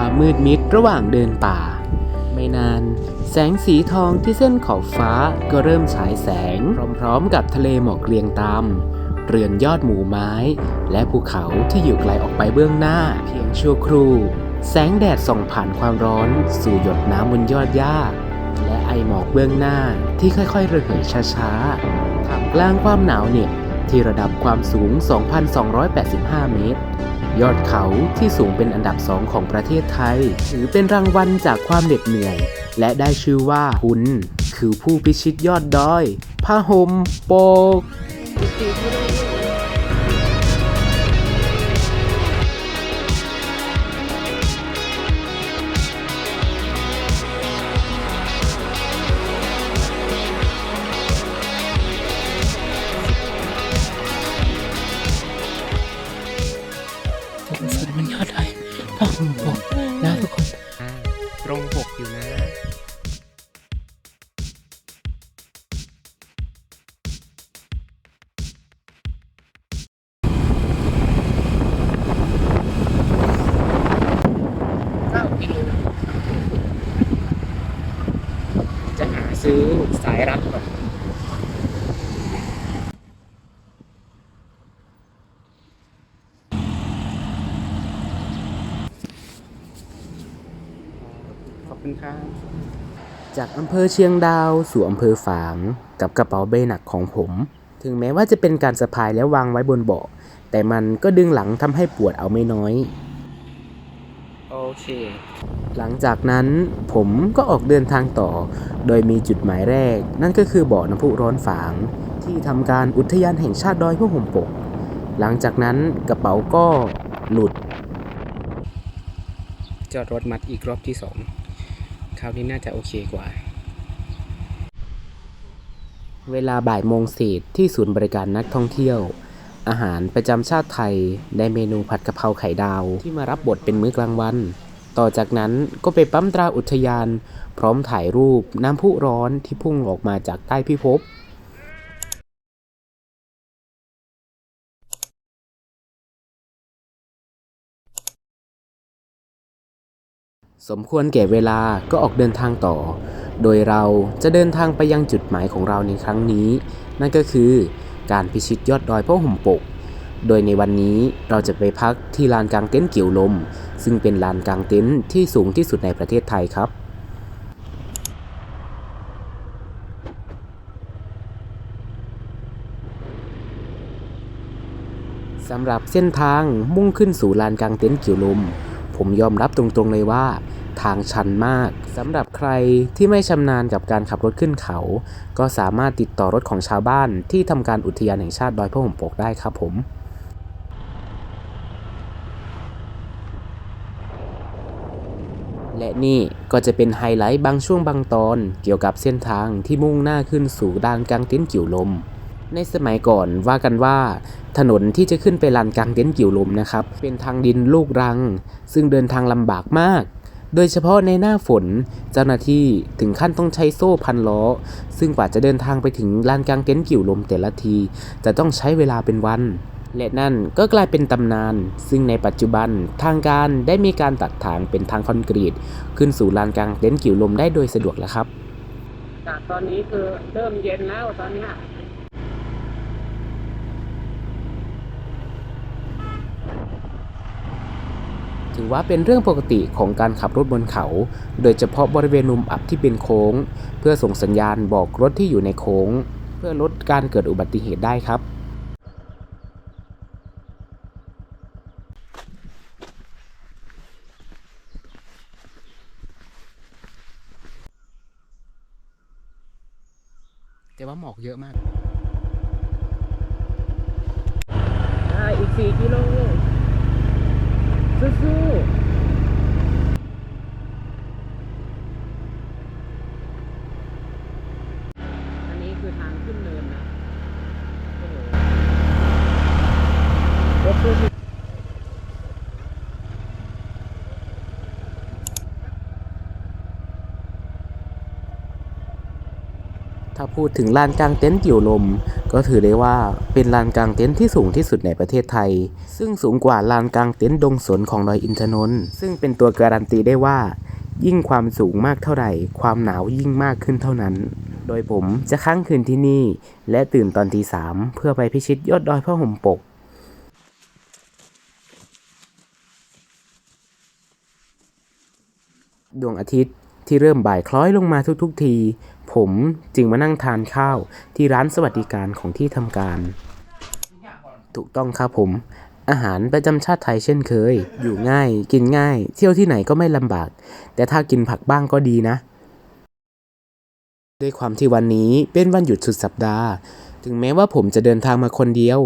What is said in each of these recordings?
ความมืดมิดระหว่างเดินป่า ไม่นาน แสงสีทองที่เส้นขอบฟ้าก็เริ่มฉายแสง พร้อมๆกับทะเลหมอกเรียงตามเรือนยอดหมู่ไม้ และภูเขาที่อยู่ไกลออกไปเบื้องหน้า เพียงชั่วครู่ แสงแดดส่องผ่านความร้อน สู่หยดน้ำบนยอดหญ้า และไอหมอกเบื้องหน้าที่ค่อยๆระเหยช้าๆท่ามกลางความหนาวเหน็บที่ระดับความสูง 2,285 เมตร ยอดเขาที่สูงเป็นอันดับสองของประเทศไทย ถือเป็นรางวัลจากความเหน็ดเหนื่อย และได้ชื่อว่าคุณคือผู้พิชิตยอดดอยผ้าห่มโปก พ่อผมบอกนะทุกคนตรงปกอยู่นะ9กิโลจะหาซื้อสายรัดก่อน ขอบ คุณครับ จากอำเภอเชียงดาว สู่อำเภอฝาง กับกระเป๋าเบหนักของผม ถึงแม้ว่าจะเป็นการสะพายแล้ววางไว้บนเบาะแต่มันก็ดึงหลังทำให้ปวดเอาไม่น้อย โอเค หลังจากนั้นผมก็ออกเดินทางต่อ โดยมีจุดหมายแรก นั่นก็คือบ่อน้ำพุร้อนฝาง ที่ทำการอุทยานแห่งชาติดอยพวกห่มปก หลังจากนั้นกระเป๋าก็หลุด จอดรถมัดอีกรอบที่สอง คราวนี้น่าจะโอเคกว่า เวลาบ่ายโมงเศษที่ศูนย์บริการนักท่องเที่ยว อาหารประจำชาติไทยได้เมนูผัดกะเพราไข่ดาวที่มารับบทเป็นมื้อกลางวัน ต่อจากนั้นก็ไปปั๊มตราอุทยาน พร้อมถ่ายรูปน้ำพุร้อนที่พุ่งออกมาจากใต้พิภพ สมควรแก่เวลาก็ออกเดินทางต่อ โดยเราจะเดินทางไปยังจุดหมายของเราในครั้งนี้ นั่นก็คือการพิชิตยอดดอยพ่อห่มปก โดยในวันนี้เราจะไปพักที่ลานกลางเต็นท์เกี่ยวลม ซึ่งเป็นลานกลางเต็นท์ที่สูงที่สุดในประเทศไทยครับสำหรับเส้นทางมุ่งขึ้นสู่ลานกลางเต็นท์เกี่ยวลม ผมยอมรับตรงๆเลยว่า ทางชันมากสำหรับใครที่ไม่ชำนาญกับการขับรถขึ้นเขา ก็สามารถติดต่อรถของชาวบ้านที่ทำการอุทยานแห่งชาติดอยพระห่มปกได้ครับผมและนี่ก็จะเป็นไฮไลท์บางช่วงบางตอนเกี่ยวกับเส้นทางที่มุ่งหน้าขึ้นสู่ลานกลางเต็นท์กี่วลม ในสมัยก่อนว่ากันว่า ถนนที่จะขึ้นไปลานกลางเต็นท์กี่วลมนะครับ เป็นทางดินลูกรัง ซึ่งเดินทางลำบากมาก โดยเฉพาะในหน้าฝนเจ้าหน้าที่ถึงขั้นต้องใช้โซ่พันล้อ ซึ่งกว่าจะเดินทางไปถึงลานกลางเต็นท์กี่วลมแต่ละที จะต้องใช้เวลาเป็นวัน และนั่นก็กลายเป็นตำนาน ซึ่งในปัจจุบันทางการได้มีการตัดทางเป็นทางคอนกรีต ขึ้นสู่ลานกลางเต็นท์กี่วลมได้โดยสะดวกแล้วครับจากตอนนี้คือเริ่มเย็นแล้วตอนนี้ ถือว่าเป็นเรื่องปกติของการขับรถบนเขา โดยเฉพาะบริเวณมุมอับที่เป็นโค้ง เพื่อส่งสัญญาณบอกรถที่อยู่ในโค้ง เพื่อลดการเกิดอุบัติเหตุได้ครับแต่ว่าหมอกเยอะมากได้อีก 4 กิโล สู้ๆอันนี้คือทางขึ้นเนินนะโอ้โหรถตู้ถ้าพูดถึงลานกลางเต็นท์กิ่วลม ก็ถือได้ว่าเป็นลานกลางเต็นท์ที่สูงที่สุดในประเทศไทย ซึ่งสูงกว่าลานกลางเต็นท์ดงสนของดอยอินทนนท์ซึ่งเป็นตัวการันตีได้ว่า ยิ่งความสูงมากเท่าไหร่ ความหนาวยิ่งมากขึ้นเท่านั้น โดยผมจะค้างคืนที่นี่ และตื่นตอนตีสามเพื่อไปพิชิตยอดดอยพระห่มปกดวงอาทิตย์ที่เริ่มบ่ายคล้อยลงมาทุกๆที ผมจึงมานั่งทานข้าวที่ร้านสวัสดิการของที่ทำการ ถูกต้องครับผม อาหารประจำชาติไทยเช่นเคย อยู่ง่าย กินง่าย เที่ยวที่ไหนก็ไม่ลำบาก แต่ถ้ากินผักบ้างก็ดีนะ ด้วยความที่วันนี้เป็นวันหยุดสุดสัปดาห์ ถึงแม้ว่าผมจะเดินทางมาคนเดียว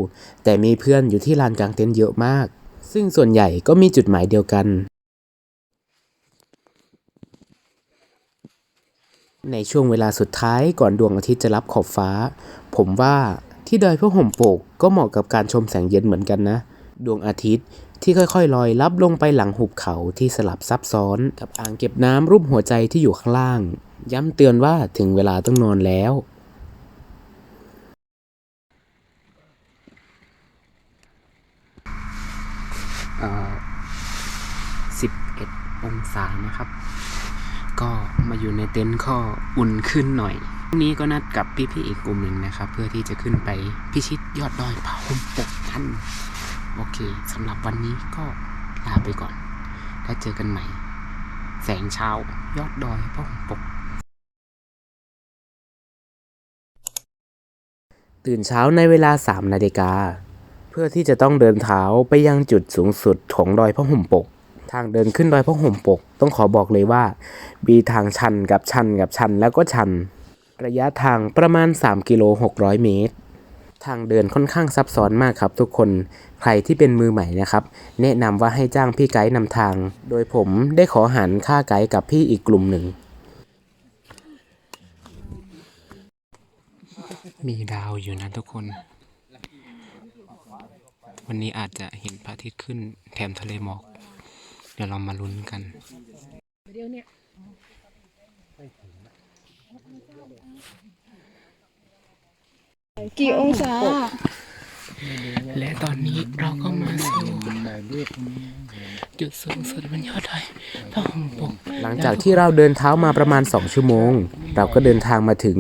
แต่มีเพื่อนอยู่ที่ลานกลางเต็นท์เยอะมาก ซึ่งส่วนใหญ่ก็มีจุดหมายเดียวกัน ในช่วงเวลาสุดท้ายก่อนดวงอาทิตย์จะรับขอบฟ้า ผมว่าที่ดอยพระห่มปกก็เหมาะกับการชมแสงเย็นเหมือนกันนะ ดวงอาทิตย์ที่ค่อยๆลอยลับลงไปหลังหุบเขาที่สลับซับซ้อนกับอ่างเก็บน้ำรูปหัวใจที่อยู่ข้างล่าง ย้ำเตือนว่าถึงเวลาต้องนอนแล้วเอ่อ11 องศานะครับ ก็มาอยู่ในเต็นท์ก็อุ่นขึ้นหน่อยพรุ่งนี้ก็นัดกับพี่ๆอีกกลุ่มหนึ่งนะครับ เพื่อที่จะขึ้นไปพิชิตยอดดอยผาห่มปกกันโอเคสำหรับวันนี้ก็ลาไปก่อน แล้วเจอกันใหม่ แสงเช้ายอดดอยผาห่มปก ตื่นเช้าในเวลา3นาฬิกาเพื่อที่จะต้องเดินเท้าไปยังจุดสูงสุดของดอยพระห่มปก ทางเดินขึ้นดอยพระห่มปก ต้องขอบอกเลยว่า มีทางชันกับชันกับชันแล้วก็ชัน ระยะทางประมาณ 3 กิโล 600 เมตร ทางเดินค่อนข้างซับซ้อนมากครับทุกคน ใครที่เป็นมือใหม่นะครับ แนะนำว่าให้จ้างพี่ไกด์นำทาง โดยผมได้ขอหันค่าไกด์กับพี่อีกกลุ่มหนึ่ง มีดาวอยู่นะทุกคนวันนี้อาจจะเห็นพระอาทิตย์ขึ้นแถมทะเลหมอก เดี๋ยวเรามาลุ้นกันกี่องศา และตอนนี้เราก็มาสู่จุดสูงสุดบนยอดดอยพระห่มปกหลังจากที่เราเดินเท้ามาประมาณ 2 ชั่วโมง เราก็เดินทางมาถึง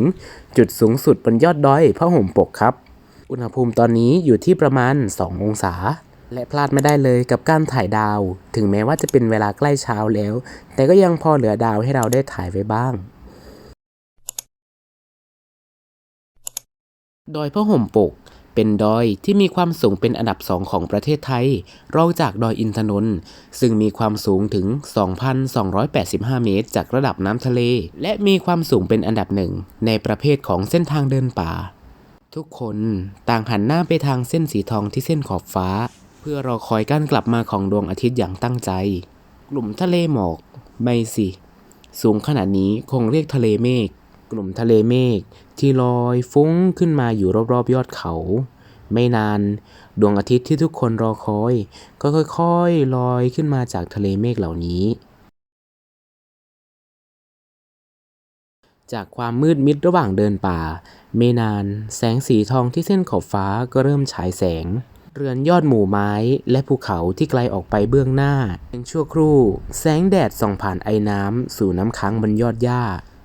จุดสูงสุดบนยอดดอยพระห่มปกครับ อุณหภูมิตอนนี้อยู่ที่ประมาณ 2 องศา และพลาดไม่ได้เลยกับการถ่ายดาว ถึงแม้ว่าจะเป็นเวลาใกล้เช้าแล้ว แต่ก็ยังพอเหลือดาวให้เราได้ถ่ายไว้บ้าง ดอยพระห่มปก เป็นดอยที่มีความสูงเป็นอันดับสองของประเทศไทย รองจากดอยอินทนนท์ ซึ่งมีความสูงถึง 2,285 เมตร จากระดับน้ำทะเล และมีความสูงเป็นอันดับหนึ่งในประเภทของเส้นทางเดินป่าทุกคนต่างหันหน้าไปทางเส้นสีทองที่เส้นขอบฟ้า เพื่อรอคอยการกลับมาของดวงอาทิตย์อย่างตั้งใจ กลุ่มทะเลหมอก ไม่สิ สูงขนาดนี้คงเรียกทะเลเมฆ กลุ่มทะเลเมฆที่ลอยฟุ้งขึ้นมาอยู่รอบๆยอดเขา ไม่นาน ดวงอาทิตย์ที่ทุกคนรอคอย ก็ค่อยๆลอยขึ้นมาจากทะเลเมฆเหล่านี้ จากความมืดมิดระหว่างเดินป่า ไม่นาน แสงสีทองที่เส้นขอบฟ้าก็เริ่มฉายแสง เรือนยอดหมู่ไม้และภูเขาที่ไกลออกไปเบื้องหน้าเพียงชั่วครู่ แสงแดดส่องผ่านไอ้น้ำสู่น้ำค้างบนยอดหญ้า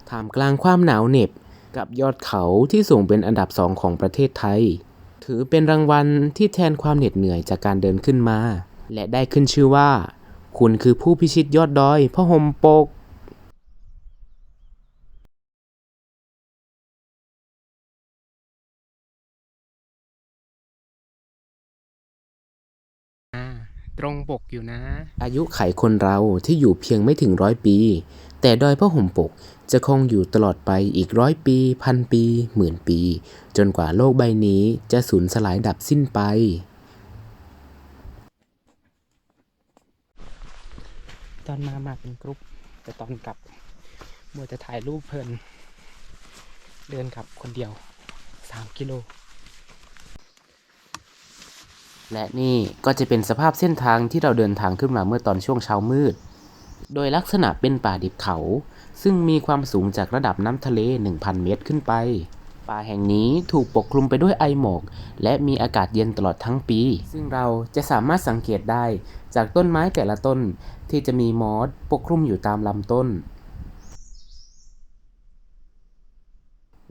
ท่ามกลางความหนาวเหน็บกับยอดเขาที่สูงเป็นอันดับสองของประเทศไทย ถือเป็นรางวัลที่แทนความเหน็ดเหนื่อยจากการเดินขึ้นมา และได้ขึ้นชื่อว่า คุณคือผู้พิชิตยอดดอยพระห่มปก ตรงปกอยู่นะ อายุไขคนเราที่อยู่เพียงไม่ถึงร้อยปี แต่ดอยพระห่มปกจะคงอยู่ตลอดไปอีกร้อยปี พันปีหมื่นปี จนกว่าโลกใบนี้จะสูญสลายดับสิ้นไป ตอนมามาเป็นกรุ๊ปแต่ตอนกลับมัวจะถ่ายรูปเพลิน เดินกลับคนเดียว 3 กิโล และนี่ก็จะเป็นสภาพเส้นทางที่เราเดินทางขึ้นมาเมื่อตอนช่วงเช้ามืด โดยลักษณะเป็นป่าดิบเขา ซึ่งมีความสูงจากระดับน้ำทะเล 1,000 เมตรขึ้นไป ป่าแห่งนี้ถูกปกคลุมไปด้วยไอหมอก และมีอากาศเย็นตลอดทั้งปี ซึ่งเราจะสามารถสังเกตได้จากต้นไม้แต่ละต้นที่จะมีมอสปกคลุมอยู่ตามลำต้น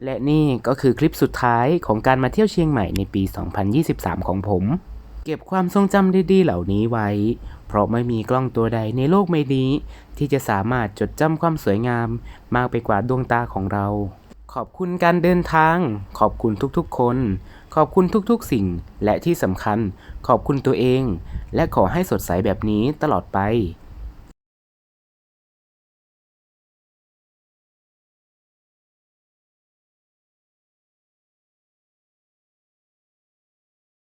และนี่ก็คือคลิปสุดท้ายของการมาเที่ยวเชียงใหม่ในปี 2023 ของผม เก็บความทรงจำดีๆ เหล่านี้ไว้ เพราะไม่มีกล้องตัวใดในโลกใบนี้ ที่จะสามารถจดจำความสวยงาม มากไปกว่าดวงตาของเรา ขอบคุณการเดินทาง ขอบคุณทุกๆคน ขอบคุณทุกๆสิ่ง และที่สำคัญ ขอบคุณตัวเอง และขอให้สดใสแบบนี้ตลอดไป